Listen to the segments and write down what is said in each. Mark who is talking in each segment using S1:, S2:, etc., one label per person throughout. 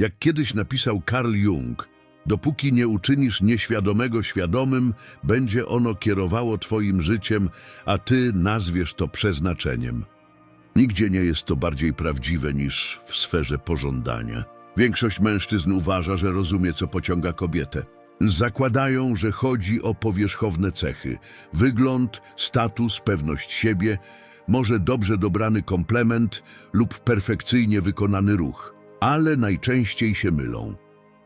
S1: Jak kiedyś napisał Carl Jung, dopóki nie uczynisz nieświadomego świadomym, będzie ono kierowało twoim życiem, a ty nazwiesz to przeznaczeniem. Nigdzie nie jest to bardziej prawdziwe niż w sferze pożądania. Większość mężczyzn uważa, że rozumie, co pociąga kobietę. Zakładają, że chodzi o powierzchowne cechy. Wygląd, status, pewność siebie, może dobrze dobrany komplement lub perfekcyjnie wykonany ruch. Ale najczęściej się mylą.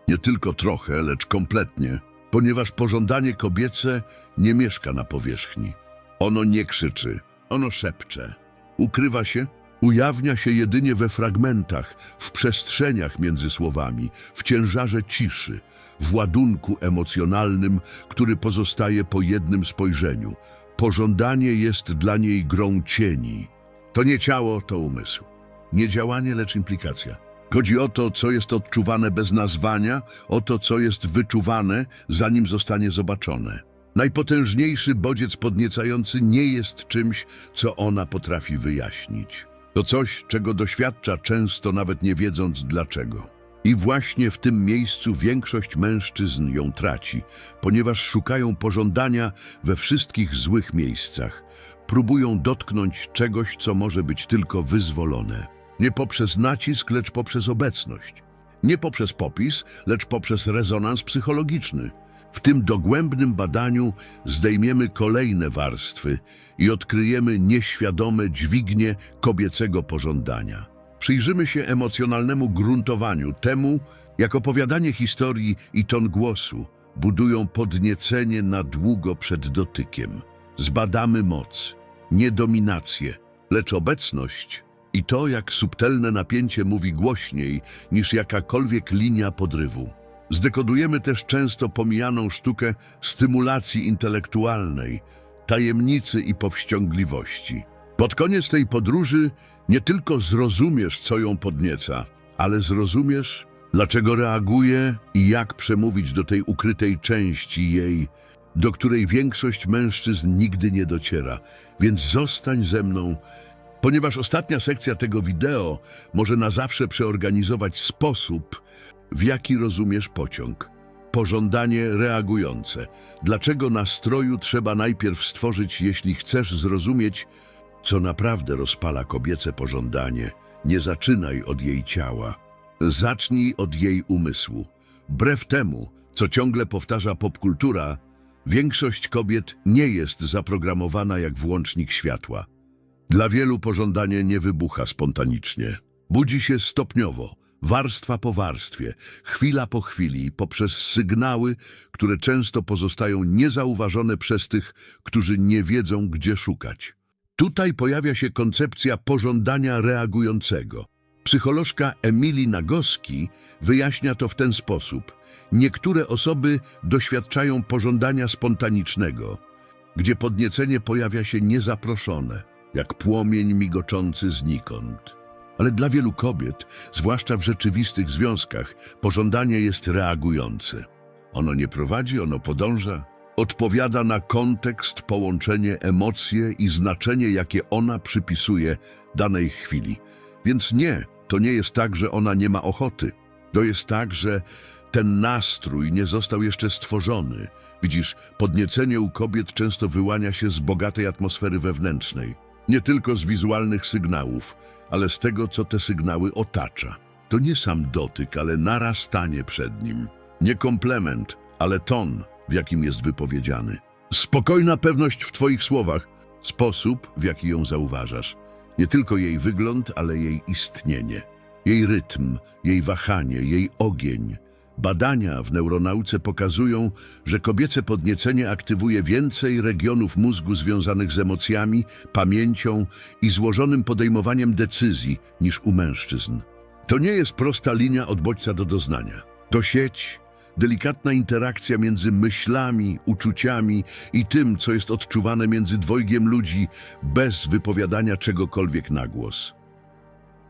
S1: Nie tylko trochę, lecz kompletnie, ponieważ pożądanie kobiece nie mieszka na powierzchni. Ono nie krzyczy, ono szepcze. Ukrywa się, ujawnia się jedynie we fragmentach, w przestrzeniach między słowami, w ciężarze ciszy, w ładunku emocjonalnym, który pozostaje po jednym spojrzeniu. Pożądanie jest dla niej grą cieni. To nie ciało, to umysł. Nie działanie, lecz implikacja. Chodzi o to, co jest odczuwane bez nazwania, o to, co jest wyczuwane, zanim zostanie zobaczone. Najpotężniejszy bodziec podniecający nie jest czymś, co ona potrafi wyjaśnić. To coś, czego doświadcza często nawet nie wiedząc dlaczego. I właśnie w tym miejscu większość mężczyzn ją traci, ponieważ szukają pożądania we wszystkich złych miejscach. Próbują dotknąć czegoś, co może być tylko wyzwolone. Nie poprzez nacisk, lecz poprzez obecność. Nie poprzez popis, lecz poprzez rezonans psychologiczny. W tym dogłębnym badaniu zdejmiemy kolejne warstwy i odkryjemy nieświadome dźwignie kobiecego pożądania. Przyjrzymy się emocjonalnemu gruntowaniu, temu, jak opowiadanie historii i ton głosu budują podniecenie na długo przed dotykiem. Zbadamy moc, nie dominację, lecz obecność i to, jak subtelne napięcie mówi głośniej niż jakakolwiek linia podrywu. Zdekodujemy też często pomijaną sztukę stymulacji intelektualnej, tajemnicy i powściągliwości. Pod koniec tej podróży nie tylko zrozumiesz, co ją podnieca, ale zrozumiesz, dlaczego reaguje i jak przemówić do tej ukrytej części jej, do której większość mężczyzn nigdy nie dociera. Więc zostań ze mną, ponieważ ostatnia sekcja tego wideo może na zawsze przeorganizować sposób, w jaki rozumiesz pociąg. Pożądanie reagujące. Dlaczego nastroju trzeba najpierw stworzyć, jeśli chcesz zrozumieć, co naprawdę rozpala kobiece pożądanie? Nie zaczynaj od jej ciała. Zacznij od jej umysłu. Wbrew temu, co ciągle powtarza popkultura, większość kobiet nie jest zaprogramowana jak włącznik światła. Dla wielu pożądanie nie wybucha spontanicznie. Budzi się stopniowo, warstwa po warstwie, chwila po chwili, poprzez sygnały, które często pozostają niezauważone przez tych, którzy nie wiedzą, gdzie szukać. Tutaj pojawia się koncepcja pożądania reagującego. Psycholożka Emily Nagoski wyjaśnia to w ten sposób. Niektóre osoby doświadczają pożądania spontanicznego, gdzie podniecenie pojawia się niezaproszone, jak płomień migoczący znikąd. Ale dla wielu kobiet, zwłaszcza w rzeczywistych związkach, pożądanie jest reagujące. Ono nie prowadzi, ono podąża, odpowiada na kontekst, połączenie, emocje i znaczenie, jakie ona przypisuje danej chwili. Więc nie, to nie jest tak, że ona nie ma ochoty. To jest tak, że ten nastrój nie został jeszcze stworzony. Widzisz, podniecenie u kobiet często wyłania się z bogatej atmosfery wewnętrznej. Nie tylko z wizualnych sygnałów, ale z tego, co te sygnały otacza. To nie sam dotyk, ale narastanie przed nim. Nie komplement, ale ton, w jakim jest wypowiedziany. Spokojna pewność w Twoich słowach, sposób, w jaki ją zauważasz. Nie tylko jej wygląd, ale jej istnienie. Jej rytm, jej wahanie, jej ogień. Badania w neuronauce pokazują, że kobiece podniecenie aktywuje więcej regionów mózgu związanych z emocjami, pamięcią i złożonym podejmowaniem decyzji niż u mężczyzn. To nie jest prosta linia od bodźca do doznania. To sieć, delikatna interakcja między myślami, uczuciami i tym, co jest odczuwane między dwojgiem ludzi bez wypowiadania czegokolwiek na głos.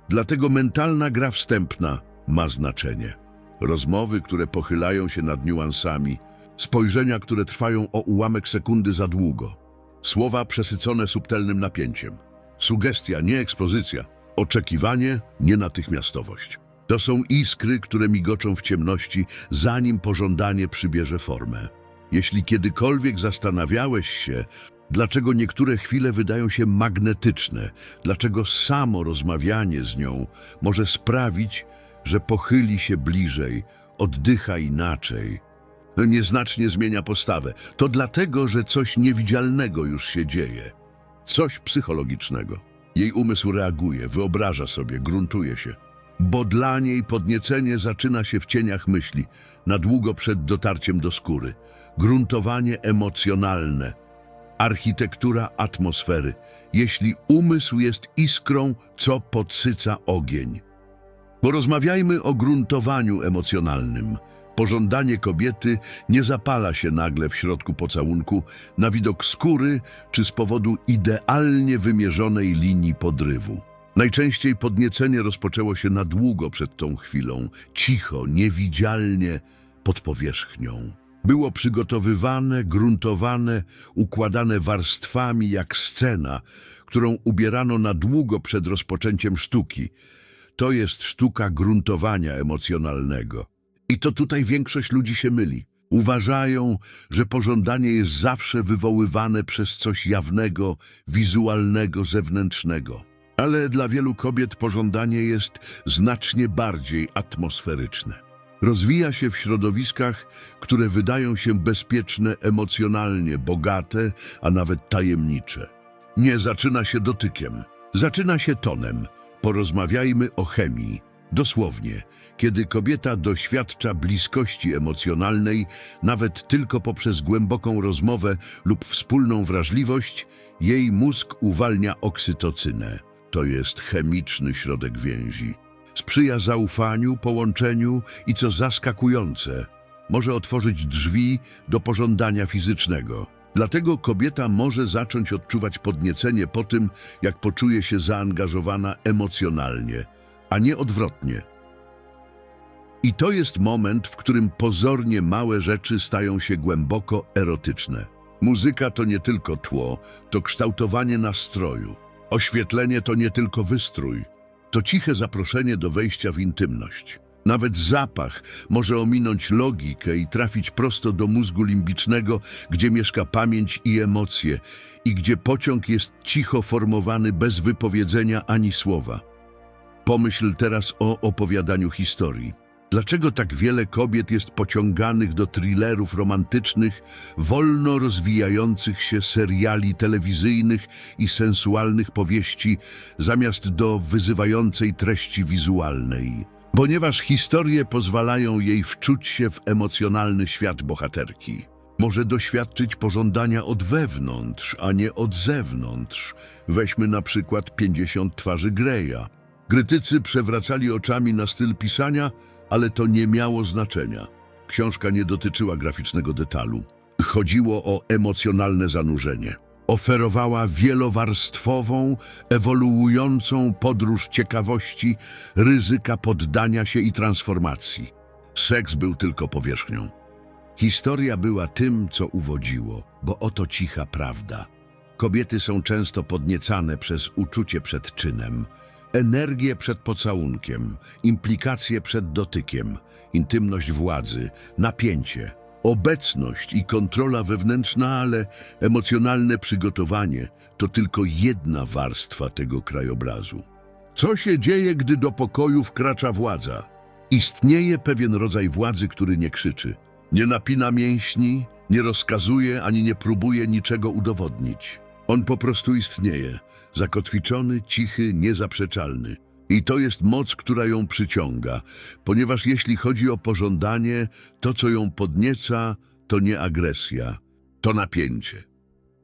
S1: Dlatego mentalna gra wstępna ma znaczenie. Rozmowy, które pochylają się nad niuansami, spojrzenia, które trwają o ułamek sekundy za długo, słowa przesycone subtelnym napięciem, sugestia, nie ekspozycja, oczekiwanie, nie natychmiastowość. To są iskry, które migoczą w ciemności, zanim pożądanie przybierze formę. Jeśli kiedykolwiek zastanawiałeś się, dlaczego niektóre chwile wydają się magnetyczne, dlaczego samo rozmawianie z nią może sprawić, że pochyli się bliżej, oddycha inaczej, nieznacznie zmienia postawę, to dlatego, że coś niewidzialnego już się dzieje, coś psychologicznego. Jej umysł reaguje, wyobraża sobie, gruntuje się bo dla niej podniecenie zaczyna się w cieniach myśli, na długo przed dotarciem do skóry. Gruntowanie emocjonalne, architektura atmosfery, jeśli umysł jest iskrą, co podsyca ogień. Porozmawiajmy o gruntowaniu emocjonalnym. Pożądanie kobiety nie zapala się nagle w środku pocałunku na widok skóry czy z powodu idealnie wymierzonej linii podrywu. Najczęściej podniecenie rozpoczęło się na długo przed tą chwilą, cicho, niewidzialnie, pod powierzchnią. Było przygotowywane, gruntowane, układane warstwami jak scena, którą ubierano na długo przed rozpoczęciem sztuki. To jest sztuka gruntowania emocjonalnego. I to tutaj większość ludzi się myli. Uważają, że pożądanie jest zawsze wywoływane przez coś jawnego, wizualnego, zewnętrznego. Ale dla wielu kobiet pożądanie jest znacznie bardziej atmosferyczne. Rozwija się w środowiskach, które wydają się bezpieczne emocjonalnie, bogate, a nawet tajemnicze. Nie zaczyna się dotykiem, zaczyna się tonem. Porozmawiajmy o chemii. Dosłownie, kiedy kobieta doświadcza bliskości emocjonalnej, nawet tylko poprzez głęboką rozmowę lub wspólną wrażliwość, jej mózg uwalnia oksytocynę. To jest chemiczny środek więzi. Sprzyja zaufaniu, połączeniu i co zaskakujące, może otworzyć drzwi do pożądania fizycznego. Dlatego kobieta może zacząć odczuwać podniecenie po tym, jak poczuje się zaangażowana emocjonalnie, a nie odwrotnie. I to jest moment, w którym pozornie małe rzeczy stają się głęboko erotyczne. Muzyka to nie tylko tło, to kształtowanie nastroju. Oświetlenie to nie tylko wystrój, to ciche zaproszenie do wejścia w intymność. Nawet zapach może ominąć logikę i trafić prosto do mózgu limbicznego, gdzie mieszka pamięć i emocje i gdzie pociąg jest cicho formowany bez wypowiedzenia ani słowa. Pomyśl teraz o opowiadaniu historii. Dlaczego tak wiele kobiet jest pociąganych do thrillerów romantycznych, wolno rozwijających się seriali telewizyjnych i sensualnych powieści, zamiast do wyzywającej treści wizualnej? Ponieważ historie pozwalają jej wczuć się w emocjonalny świat bohaterki. Może doświadczyć pożądania od wewnątrz, a nie od zewnątrz. Weźmy na przykład 50 twarzy Greya. Krytycy przewracali oczami na styl pisania, ale to nie miało znaczenia. Książka nie dotyczyła graficznego detalu. Chodziło o emocjonalne zanurzenie. Oferowała wielowarstwową, ewoluującą podróż ciekawości, ryzyka poddania się i transformacji. Seks był tylko powierzchnią. Historia była tym, co uwodziło, bo oto cicha prawda. Kobiety są często podniecane przez uczucie przed czynem, energię przed pocałunkiem, implikacje przed dotykiem, intymność władzy, napięcie, obecność i kontrola wewnętrzna, ale emocjonalne przygotowanie to tylko jedna warstwa tego krajobrazu. Co się dzieje, gdy do pokoju wkracza władza? Istnieje pewien rodzaj władzy, który nie krzyczy, nie napina mięśni, nie rozkazuje ani nie próbuje niczego udowodnić. On po prostu istnieje, zakotwiczony, cichy, niezaprzeczalny. I to jest moc, która ją przyciąga, ponieważ jeśli chodzi o pożądanie, to co ją podnieca, to nie agresja, to napięcie.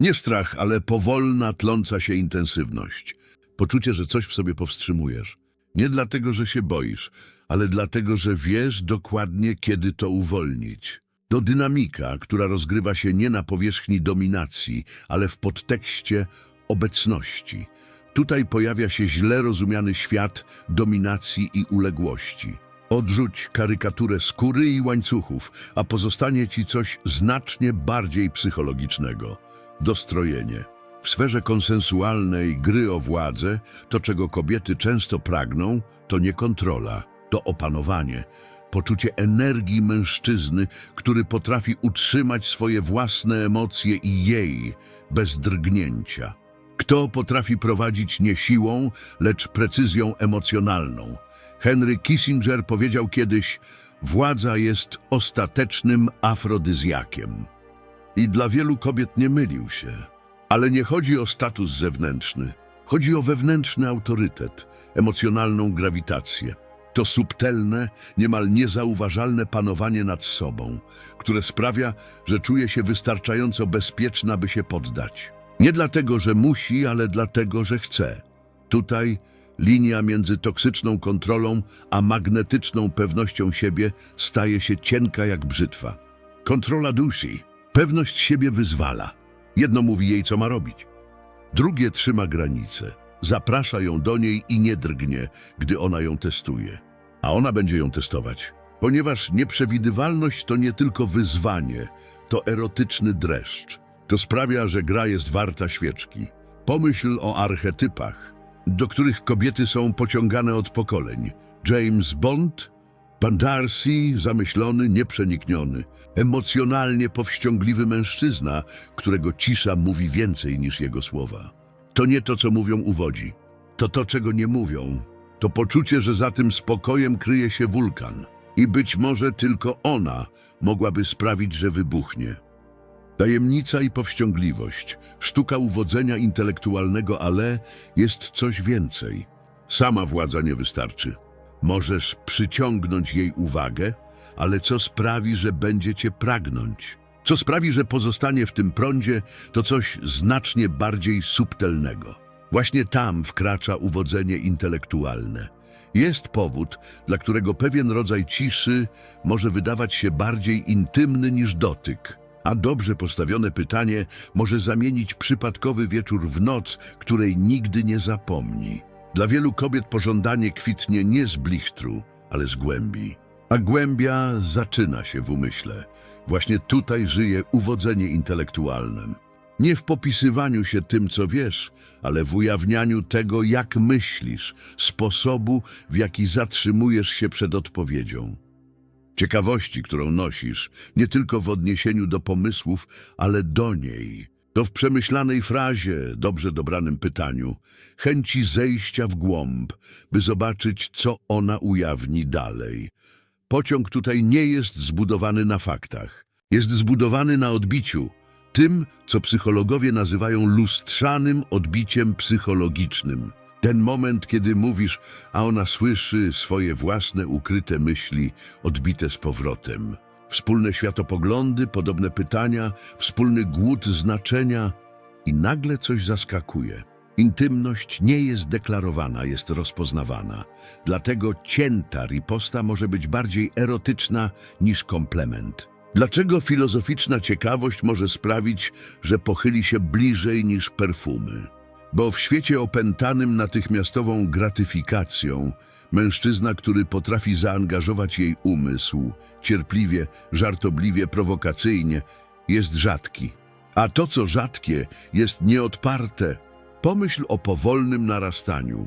S1: Nie strach, ale powolna, tląca się intensywność. Poczucie, że coś w sobie powstrzymujesz. Nie dlatego, że się boisz, ale dlatego, że wiesz dokładnie, kiedy to uwolnić. To dynamika, która rozgrywa się nie na powierzchni dominacji, ale w podtekście obecności. Tutaj pojawia się źle rozumiany świat dominacji i uległości. Odrzuć karykaturę skóry i łańcuchów, a pozostanie ci coś znacznie bardziej psychologicznego dostrojenie. W sferze konsensualnej gry o władzę, to czego kobiety często pragną, to nie kontrola, To opanowanie, poczucie energii mężczyzny, który potrafi utrzymać swoje własne emocje i jej bez drgnięcia. Kto potrafi prowadzić nie siłą, lecz precyzją emocjonalną. Henry Kissinger powiedział kiedyś: Władza jest ostatecznym afrodyzjakiem. I dla wielu kobiet nie mylił się. Ale nie chodzi o status zewnętrzny. Chodzi o wewnętrzny autorytet, emocjonalną grawitację. To subtelne, niemal niezauważalne panowanie nad sobą, które sprawia, że czuje się wystarczająco bezpieczna, by się poddać. Nie dlatego, że musi, ale dlatego, że chce. Tutaj linia między toksyczną kontrolą a magnetyczną pewnością siebie staje się cienka jak brzytwa. Kontrola dusi, pewność siebie wyzwala. Jedno mówi jej, co ma robić. Drugie trzyma granice, zaprasza ją do niej i nie drgnie, gdy ona ją testuje. A ona będzie ją testować, ponieważ nieprzewidywalność to nie tylko wyzwanie, to erotyczny dreszcz. To sprawia, że gra jest warta świeczki. Pomyśl o archetypach, do których kobiety są pociągane od pokoleń. James Bond, pan Darcy, zamyślony, nieprzenikniony, emocjonalnie powściągliwy mężczyzna, którego cisza mówi więcej niż jego słowa. To nie to, co mówią uwodzi. To to, czego nie mówią. To poczucie, że za tym spokojem kryje się wulkan. I być może tylko ona mogłaby sprawić, że wybuchnie. Tajemnica i powściągliwość, sztuka uwodzenia intelektualnego, ale jest coś więcej. Sama władza nie wystarczy. Możesz przyciągnąć jej uwagę, ale co sprawi, że będzie cię pragnąć? Co sprawi, że pozostanie w tym prądzie, to coś znacznie bardziej subtelnego. Właśnie tam wkracza uwodzenie intelektualne. Jest powód, dla którego pewien rodzaj ciszy może wydawać się bardziej intymny niż dotyk, a dobrze postawione pytanie może zamienić przypadkowy wieczór w noc, której nigdy nie zapomni. Dla wielu kobiet pożądanie kwitnie nie z blichtru, ale z głębi. A głębia zaczyna się w umyśle. Właśnie tutaj żyje uwodzenie intelektualne. Nie w popisywaniu się tym, co wiesz, ale w ujawnianiu tego, jak myślisz, sposobu, w jaki zatrzymujesz się przed odpowiedzią. Ciekawości, którą nosisz, nie tylko w odniesieniu do pomysłów, ale do niej. To w przemyślanej frazie, dobrze dobranym pytaniu, chęci zejścia w głąb, by zobaczyć, co ona ujawni dalej. Pociąg tutaj nie jest zbudowany na faktach. Jest zbudowany na odbiciu, tym, co psychologowie nazywają lustrzanym odbiciem psychologicznym. Ten moment, kiedy mówisz, a ona słyszy swoje własne ukryte myśli odbite z powrotem. Wspólne światopoglądy, podobne pytania, wspólny głód znaczenia i nagle coś zaskakuje. Intymność nie jest deklarowana, jest rozpoznawana. Dlatego cięta riposta może być bardziej erotyczna niż komplement. Dlaczego filozoficzna ciekawość może sprawić, że pochyli się bliżej niż perfumy? Bo w świecie opętanym natychmiastową gratyfikacją, mężczyzna, który potrafi zaangażować jej umysł, cierpliwie, żartobliwie, prowokacyjnie, jest rzadki. A to, co rzadkie, jest nieodparte. Pomyśl o powolnym narastaniu,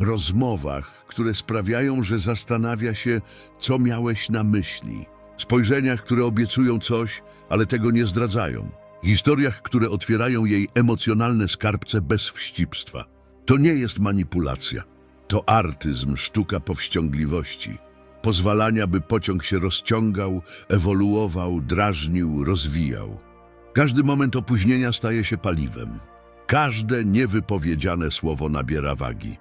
S1: rozmowach, które sprawiają, że zastanawia się, co miałeś na myśli, spojrzeniach, które obiecują coś, ale tego nie zdradzają, historiach, które otwierają jej emocjonalne skarbce bez wścibstwa. To nie jest manipulacja. To artyzm, sztuka powściągliwości, pozwalania, by pociąg się rozciągał, ewoluował, drażnił, rozwijał. Każdy moment opóźnienia staje się paliwem. Każde niewypowiedziane słowo nabiera wagi.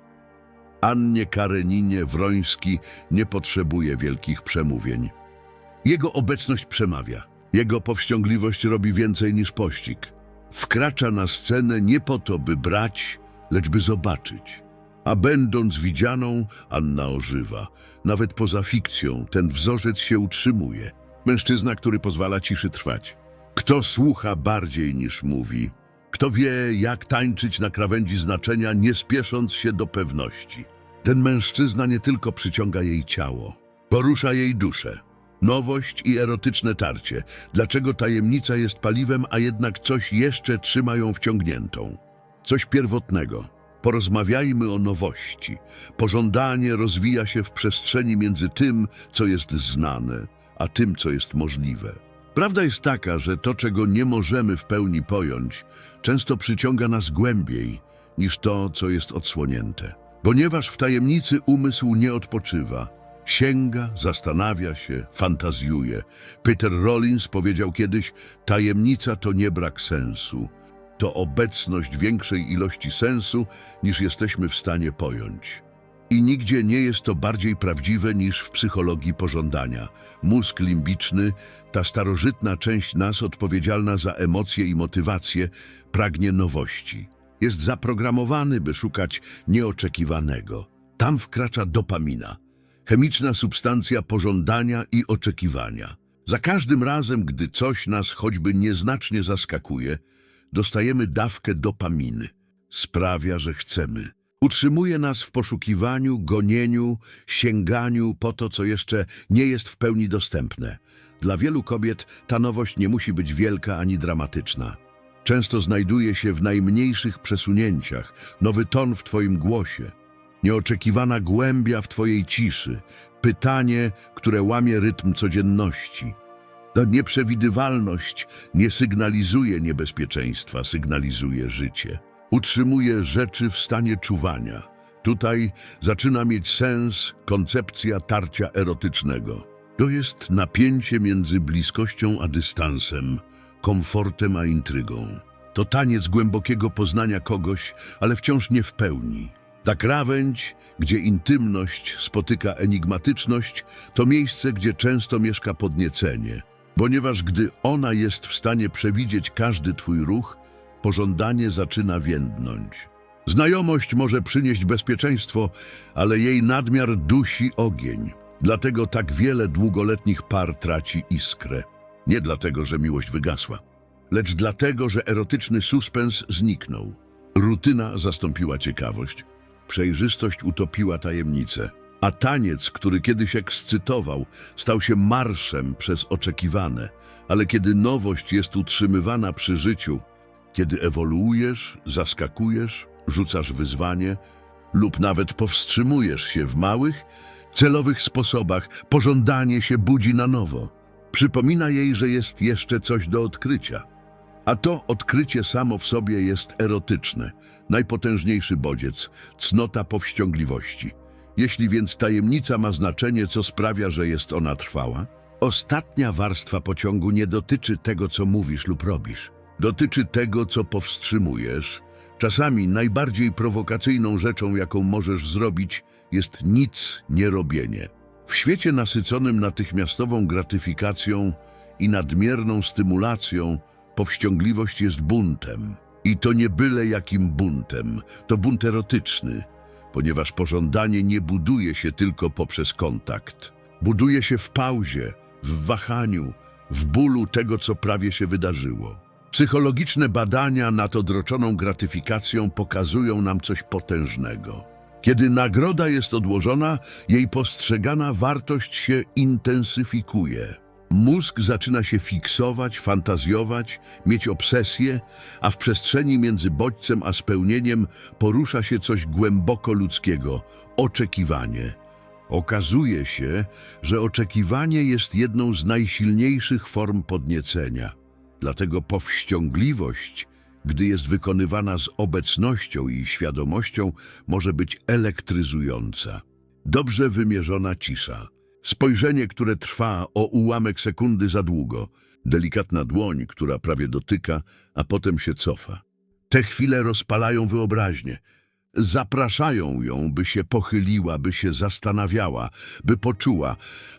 S1: Annie Kareninie Wroński nie potrzebuje wielkich przemówień. Jego obecność przemawia. Jego powściągliwość robi więcej niż pościg. Wkracza na scenę nie po to, by brać, lecz by zobaczyć. A będąc widzianą, Anna ożywa. Nawet poza fikcją ten wzorzec się utrzymuje. Mężczyzna, który pozwala ciszy trwać. Kto słucha bardziej niż mówi? Kto wie, jak tańczyć na krawędzi znaczenia, nie spiesząc się do pewności? Ten mężczyzna nie tylko przyciąga jej ciało, porusza jej duszę. Nowość i erotyczne tarcie. Dlaczego tajemnica jest paliwem, a jednak coś jeszcze trzyma ją wciągniętą? Coś pierwotnego. Porozmawiajmy o nowości. Pożądanie rozwija się w przestrzeni między tym, co jest znane, a tym, co jest możliwe. Prawda jest taka, że to, czego nie możemy w pełni pojąć, często przyciąga nas głębiej niż to, co jest odsłonięte. Ponieważ w tajemnicy umysł nie odpoczywa, sięga, zastanawia się, fantazjuje. Peter Rollins powiedział kiedyś: Tajemnica to nie brak sensu, to obecność większej ilości sensu niż jesteśmy w stanie pojąć. I nigdzie nie jest to bardziej prawdziwe niż w psychologii pożądania. Mózg limbiczny, ta starożytna część nas odpowiedzialna za emocje i motywacje, pragnie nowości. Jest zaprogramowany, by szukać nieoczekiwanego. Tam wkracza dopamina, chemiczna substancja pożądania i oczekiwania. Za każdym razem, gdy coś nas choćby nieznacznie zaskakuje, dostajemy dawkę dopaminy. Sprawia, że chcemy. Utrzymuje nas w poszukiwaniu, gonieniu, sięganiu po to, co jeszcze nie jest w pełni dostępne. Dla wielu kobiet ta nowość nie musi być wielka ani dramatyczna. Często znajduje się w najmniejszych przesunięciach, nowy ton w Twoim głosie, nieoczekiwana głębia w Twojej ciszy, pytanie, które łamie rytm codzienności. Ta nieprzewidywalność nie sygnalizuje niebezpieczeństwa, sygnalizuje życie. Utrzymuje rzeczy w stanie czuwania. Tutaj zaczyna mieć sens koncepcja tarcia erotycznego. To jest napięcie między bliskością a dystansem, komfortem a intrygą. To taniec głębokiego poznania kogoś, ale wciąż nie w pełni. Ta krawędź, gdzie intymność spotyka enigmatyczność, to miejsce, gdzie często mieszka podniecenie, ponieważ gdy ona jest w stanie przewidzieć każdy twój ruch, pożądanie zaczyna więdnąć. Znajomość może przynieść bezpieczeństwo, ale jej nadmiar dusi ogień. Dlatego tak wiele długoletnich par traci iskrę. Nie dlatego, że miłość wygasła, lecz dlatego, że erotyczny suspens zniknął. Rutyna zastąpiła ciekawość, przejrzystość utopiła tajemnicę, a taniec, który kiedyś ekscytował, stał się marszem przez oczekiwane. Ale kiedy nowość jest utrzymywana przy życiu, kiedy ewoluujesz, zaskakujesz, rzucasz wyzwanie lub nawet powstrzymujesz się w małych, celowych sposobach, pożądanie się budzi na nowo. Przypomina jej, że jest jeszcze coś do odkrycia. A to odkrycie samo w sobie jest erotyczne, najpotężniejszy bodziec, cnota powściągliwości. Jeśli więc tajemnica ma znaczenie, co sprawia, że jest ona trwała, ostatnia warstwa pociągu nie dotyczy tego, co mówisz lub robisz. Dotyczy tego, co powstrzymujesz. Czasami najbardziej prowokacyjną rzeczą, jaką możesz zrobić, jest nic nie robienie. W świecie nasyconym natychmiastową gratyfikacją i nadmierną stymulacją, powściągliwość jest buntem. I to nie byle jakim buntem, to bunt erotyczny, ponieważ pożądanie nie buduje się tylko poprzez kontakt. Buduje się w pauzie, w wahaniu, w bólu tego, co prawie się wydarzyło. Psychologiczne badania nad odroczoną gratyfikacją pokazują nam coś potężnego. Kiedy nagroda jest odłożona, jej postrzegana wartość się intensyfikuje. Mózg zaczyna się fiksować, fantazjować, mieć obsesję, a w przestrzeni między bodźcem a spełnieniem porusza się coś głęboko ludzkiego oczekiwanie. Okazuje się, że oczekiwanie jest jedną z najsilniejszych form podniecenia. Dlatego powściągliwość, gdy jest wykonywana z obecnością i świadomością, może być elektryzująca. Dobrze wymierzona cisza. Spojrzenie, które trwa o ułamek sekundy za długo. Delikatna dłoń, która prawie dotyka, a potem się cofa. Te chwile rozpalają wyobraźnię. Zapraszają ją, by się pochyliła, by się zastanawiała, by poczuła.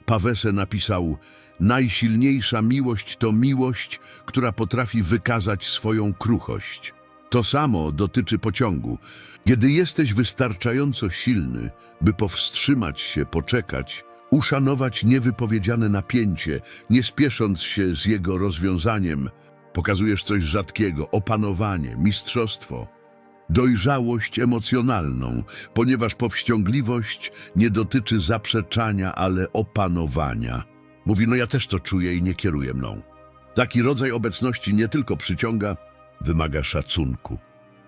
S1: Pawese napisał: Najsilniejsza miłość to miłość, która potrafi wykazać swoją kruchość. To samo dotyczy pociągu. Kiedy jesteś wystarczająco silny, by powstrzymać się, poczekać, uszanować niewypowiedziane napięcie, nie spiesząc się z jego rozwiązaniem, pokazujesz coś rzadkiego, opanowanie, mistrzostwo, dojrzałość emocjonalną, ponieważ powściągliwość nie dotyczy zaprzeczania, ale opanowania. Mówi, no ja też to czuję i nie kieruje mną. Taki rodzaj obecności nie tylko przyciąga, wymaga szacunku.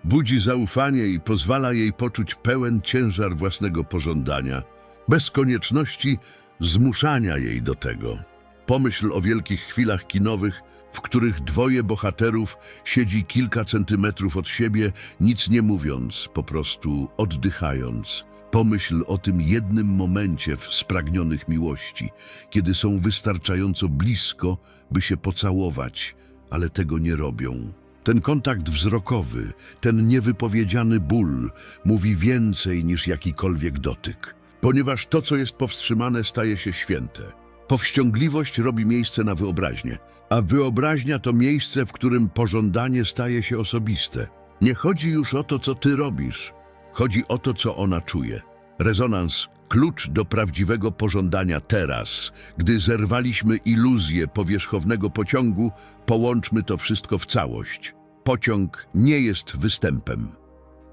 S1: Budzi zaufanie i pozwala jej poczuć pełen ciężar własnego pożądania, bez konieczności zmuszania jej do tego. Pomyśl o wielkich chwilach kinowych, w których dwoje bohaterów siedzi kilka centymetrów od siebie, nic nie mówiąc, po prostu oddychając. Pomyśl o tym jednym momencie w spragnionych miłości, kiedy są wystarczająco blisko, by się pocałować, ale tego nie robią. Ten kontakt wzrokowy, ten niewypowiedziany ból mówi więcej niż jakikolwiek dotyk, ponieważ to, co jest powstrzymane, staje się święte. Powściągliwość robi miejsce na wyobraźnię, a wyobraźnia to miejsce, w którym pożądanie staje się osobiste. Nie chodzi już o to, co ty robisz, chodzi o to, co ona czuje. Rezonans klucz do prawdziwego pożądania teraz. Gdy zerwaliśmy iluzję powierzchownego pociągu, połączmy to wszystko w całość. Pociąg nie jest występem,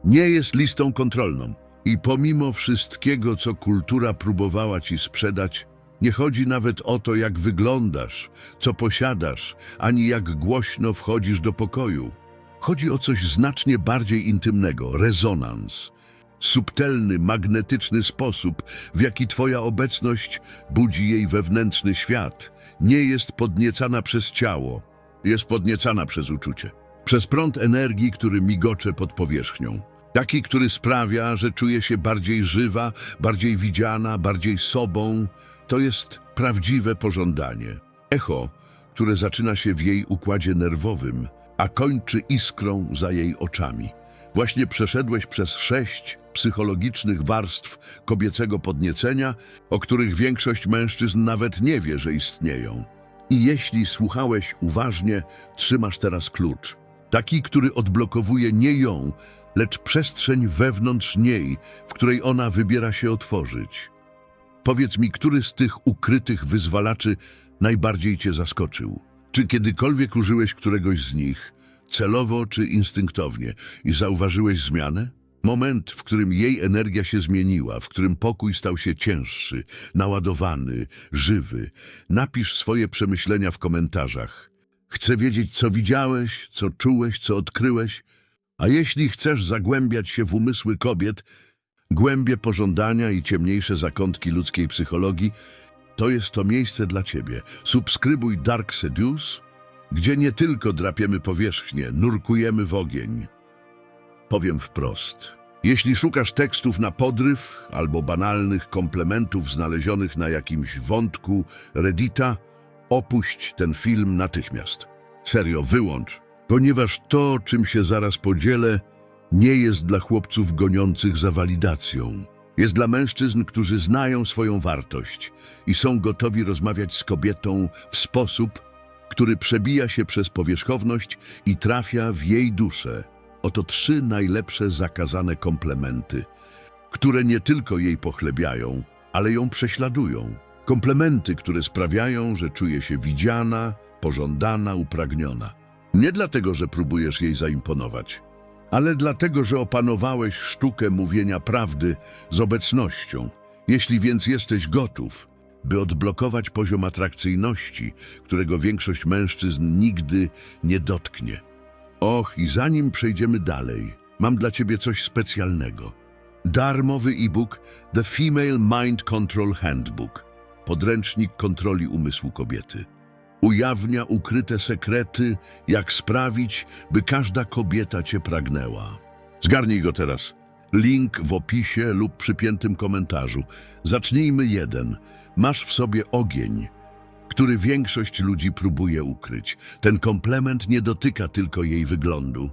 S1: nie jest listą kontrolną. I pomimo wszystkiego, co kultura próbowała ci sprzedać, nie chodzi nawet o to, jak wyglądasz, co posiadasz, ani jak głośno wchodzisz do pokoju. Chodzi o coś znacznie bardziej intymnego rezonans. Subtelny, magnetyczny sposób, w jaki Twoja obecność budzi jej wewnętrzny świat, nie jest podniecana przez ciało, jest podniecana przez uczucie. Przez prąd energii, który migocze pod powierzchnią. Taki, który sprawia, że czuje się bardziej żywa, bardziej widziana, bardziej sobą. To jest prawdziwe pożądanie. Echo, które zaczyna się w jej układzie nerwowym, a kończy iskrą za jej oczami. Właśnie przeszedłeś przez sześć psychologicznych warstw kobiecego podniecenia, o których większość mężczyzn nawet nie wie, że istnieją. I jeśli słuchałeś uważnie, trzymasz teraz klucz. Taki, który odblokowuje nie ją, lecz przestrzeń wewnątrz niej, w której ona wybiera się otworzyć. Powiedz mi, który z tych ukrytych wyzwalaczy najbardziej cię zaskoczył? Czy kiedykolwiek użyłeś któregoś z nich, celowo czy instynktownie, i zauważyłeś zmianę? Moment, w którym jej energia się zmieniła, w którym pokój stał się cięższy, naładowany, żywy. Napisz swoje przemyślenia w komentarzach. Chcę wiedzieć, co widziałeś, co czułeś, co odkryłeś. A jeśli chcesz zagłębiać się w umysły kobiet, głębie pożądania i ciemniejsze zakątki ludzkiej psychologii, to jest to miejsce dla Ciebie. Subskrybuj Dark Seduce, gdzie nie tylko drapiemy powierzchnię, nurkujemy w ogień. Powiem wprost. Jeśli szukasz tekstów na podryw albo banalnych komplementów znalezionych na jakimś wątku Reddita, opuść ten film natychmiast. Serio, wyłącz, ponieważ to, czym się zaraz podzielę, nie jest dla chłopców goniących za walidacją. Jest dla mężczyzn, którzy znają swoją wartość i są gotowi rozmawiać z kobietą w sposób, który przebija się przez powierzchowność i trafia w jej duszę. Oto trzy najlepsze zakazane komplementy, które nie tylko jej pochlebiają, ale ją prześladują. Komplementy, które sprawiają, że czuje się widziana, pożądana, upragniona. Nie dlatego, że próbujesz jej zaimponować, ale dlatego, że opanowałeś sztukę mówienia prawdy z obecnością. Jeśli więc jesteś gotów, by odblokować poziom atrakcyjności, którego większość mężczyzn nigdy nie dotknie. Och, i zanim przejdziemy dalej, mam dla ciebie coś specjalnego. Darmowy e-book The Female Mind Control Handbook. Podręcznik kontroli umysłu kobiety. Ujawnia ukryte sekrety, jak sprawić, by każda kobieta cię pragnęła. Zgarnij go teraz. Link w opisie lub przypiętym komentarzu. Zacznijmy jeden. Masz w sobie ogień, który większość ludzi próbuje ukryć. Ten komplement nie dotyka tylko jej wyglądu.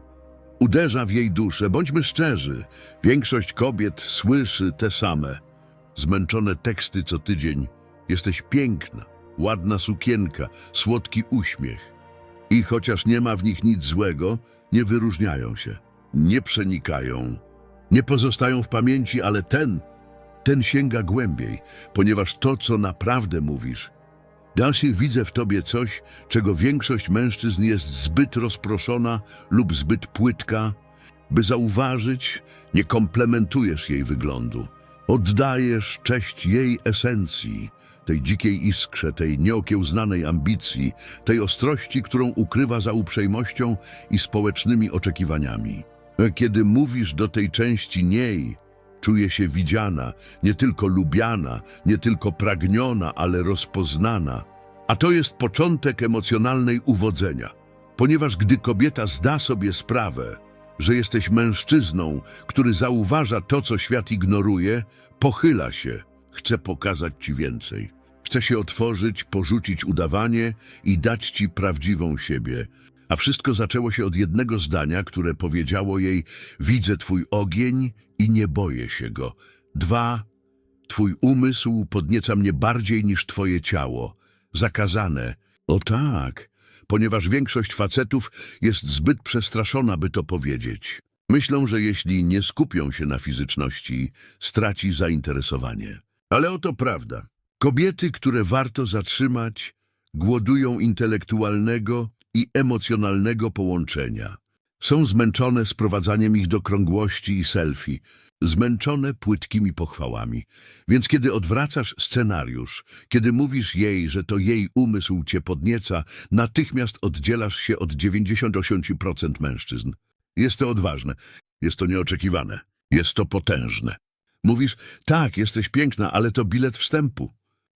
S1: Uderza w jej duszę, bądźmy szczerzy. Większość kobiet słyszy te same. Zmęczone teksty co tydzień. Jesteś piękna, ładna sukienka, słodki uśmiech. I chociaż nie ma w nich nic złego, nie wyróżniają się, nie przenikają, nie pozostają w pamięci, ale ten, ten sięga głębiej, ponieważ to, co naprawdę mówisz, Dalszy widzę w tobie coś, czego większość mężczyzn jest zbyt rozproszona lub zbyt płytka, by zauważyć, nie komplementujesz jej wyglądu. Oddajesz cześć jej esencji, tej dzikiej iskrze, tej nieokiełznanej ambicji, tej ostrości, którą ukrywa za uprzejmością i społecznymi oczekiwaniami. Kiedy mówisz do tej części niej, czuje się widziana, nie tylko lubiana, nie tylko pragniona, ale rozpoznana. A to jest początek emocjonalnej uwodzenia, ponieważ gdy kobieta zda sobie sprawę, że jesteś mężczyzną, który zauważa to, co świat ignoruje, pochyla się, chce pokazać ci więcej. Chce się otworzyć, porzucić udawanie i dać ci prawdziwą siebie. A wszystko zaczęło się od jednego zdania, które powiedziało jej: Widzę twój ogień i nie boję się go. Dwa, twój umysł podnieca mnie bardziej niż twoje ciało. Zakazane. O tak, ponieważ większość facetów jest zbyt przestraszona, by to powiedzieć. Myślą, że jeśli nie skupią się na fizyczności, straci zainteresowanie. Ale oto prawda. Kobiety, które warto zatrzymać, głodują intelektualnego i emocjonalnego połączenia. Są zmęczone sprowadzaniem ich do krągłości i selfie, zmęczone płytkimi pochwałami. Więc kiedy odwracasz scenariusz, kiedy mówisz jej, że to jej umysł cię podnieca, natychmiast oddzielasz się od 98% mężczyzn. Jest to odważne, jest to nieoczekiwane, jest to potężne. Mówisz, tak, jesteś piękna, ale to bilet wstępu.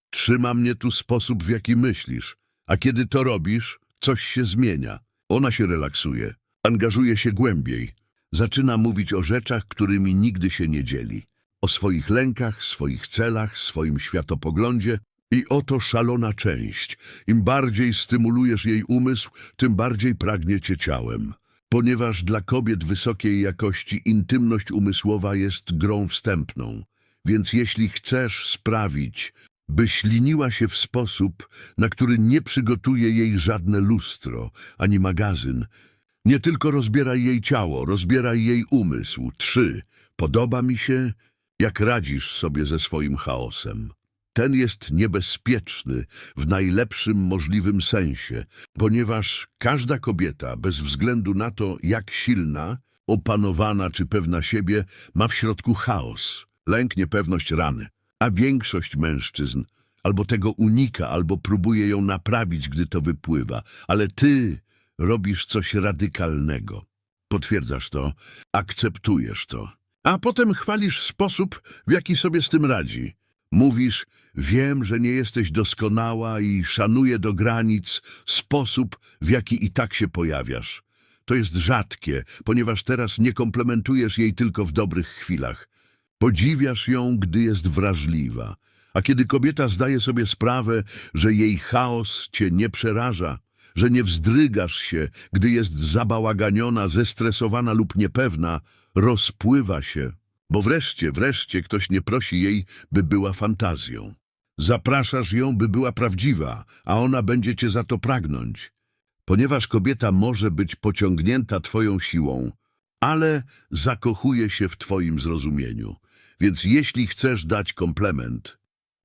S1: Trzyma mnie tu sposób, w jaki myślisz. A kiedy to robisz, coś się zmienia. Ona się relaksuje, angażuje się głębiej. Zaczyna mówić o rzeczach, którymi nigdy się nie dzieli. O swoich lękach, swoich celach, swoim światopoglądzie. I oto szalona część. Im bardziej stymulujesz jej umysł, tym bardziej pragnie cię ciałem. Ponieważ dla kobiet wysokiej jakości intymność umysłowa jest grą wstępną. Więc jeśli chcesz sprawić, by śliniła się w sposób, na który nie przygotuje jej żadne lustro, ani magazyn. Nie tylko rozbieraj jej ciało, rozbieraj jej umysł. Trzy. Podoba mi się, jak radzisz sobie ze swoim chaosem. Ten jest niebezpieczny w najlepszym możliwym sensie, ponieważ każda kobieta, bez względu na to, jak silna, opanowana czy pewna siebie, ma w środku chaos, lęk, niepewność, rany. A większość mężczyzn albo tego unika, albo próbuje ją naprawić, gdy to wypływa. Ale ty robisz coś radykalnego. Potwierdzasz to, akceptujesz to. A potem chwalisz sposób, w jaki sobie z tym radzi. Mówisz, wiem, że nie jesteś doskonała i szanuję do granic sposób, w jaki i tak się pojawiasz. To jest rzadkie, ponieważ teraz nie komplementujesz jej tylko w dobrych chwilach. Podziwiasz ją, gdy jest wrażliwa. A kiedy kobieta zdaje sobie sprawę, że jej chaos cię nie przeraża, że nie wzdrygasz się, gdy jest zabałaganiona, zestresowana lub niepewna, rozpływa się, bo wreszcie, wreszcie ktoś nie prosi jej, by była fantazją. Zapraszasz ją, by była prawdziwa, a ona będzie cię za to pragnąć. Ponieważ kobieta może być pociągnięta twoją siłą, ale zakochuje się w twoim zrozumieniu. Więc jeśli chcesz dać komplement,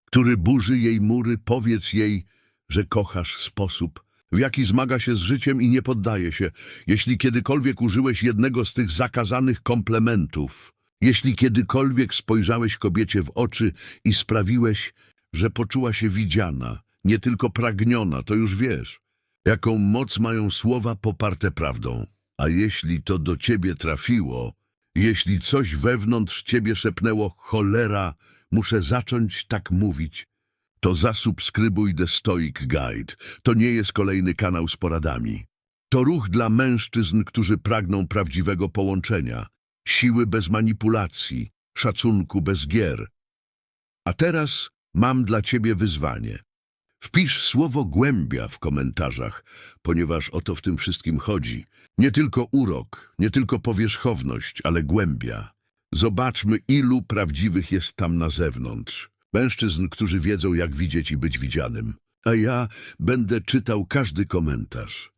S1: który burzy jej mury, powiedz jej, że kochasz sposób, w jaki zmaga się z życiem i nie poddaje się. Jeśli kiedykolwiek użyłeś jednego z tych zakazanych komplementów, jeśli kiedykolwiek spojrzałeś kobiecie w oczy i sprawiłeś, że poczuła się widziana, nie tylko pragniona, to już wiesz, jaką moc mają słowa poparte prawdą. A jeśli to do ciebie trafiło, jeśli coś wewnątrz ciebie szepnęło cholera, muszę zacząć tak mówić, to zasubskrybuj The Stoic Guide. To nie jest kolejny kanał z poradami. To ruch dla mężczyzn, którzy pragną prawdziwego połączenia, siły bez manipulacji, szacunku bez gier. A teraz mam dla ciebie wyzwanie. Wpisz słowo głębia w komentarzach, ponieważ o to w tym wszystkim chodzi. Nie tylko urok, nie tylko powierzchowność, ale głębia. Zobaczmy, ilu prawdziwych jest tam na zewnątrz. Mężczyzn, którzy wiedzą, jak widzieć i być widzianym. A ja będę czytał każdy komentarz.